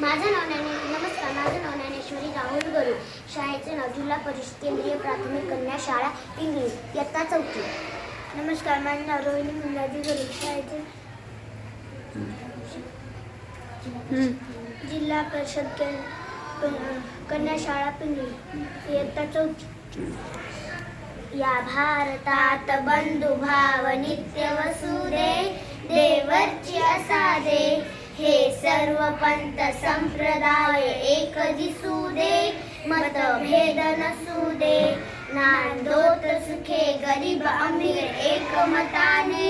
माझं नाव ज्ञाने नमस्कार माझं नाव ज्ञानेश्वरी राहुल गरू शाळेचे नाव जिल्हा परिषद केंद्रीय प्राथमिक कन्या शाळा पिंगळी इयत्ता चौथी. नमस्कार माझं नाव रोहिणी मुंजाजी गरू. शाळेचे जिल्हा परिषद के कन्या शाळा पिंगळी. इयत्ता चौथी. या भारतात बंधु भाव नित्य वसुदे देवरची असादे. हे सर्व पंत संप्रदाय एक दिसू दे मतभेद नसू दे नांदोत सुखे गरीब अमीर एकमताने.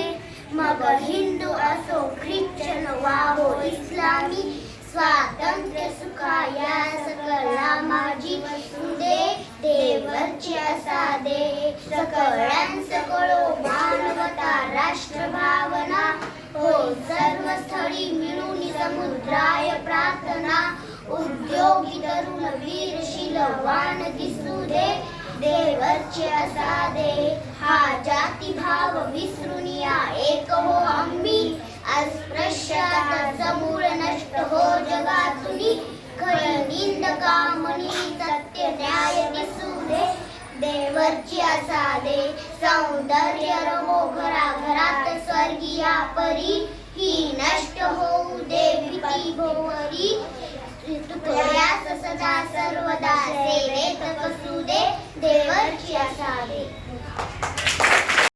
मग हिंदू असो ख्रिश्चन वाहो इस्लामी स्वातंत्र्य सुखा या सकला माझी वसुदे देवरची असा दे कळो मिळून समुद्राय प्रार्थना उद्योगी तरुण वीर शिलवान दिसू दे देवरचे असादे हा जाती भाव विसरून या एक हो आम्ही. अस्पृश्यात समूळ नष्ट हो जगातुनी खरी निंद कामनी सत्य न्याय दिसू दे देवरची असादे सौंदर्य रहो घरा घरात स्वर्गीया परी ही नष्ट होऊ दे भीती भोवरी तुकड्यास सदा सर्वदा सेवेत बसू दे असावे.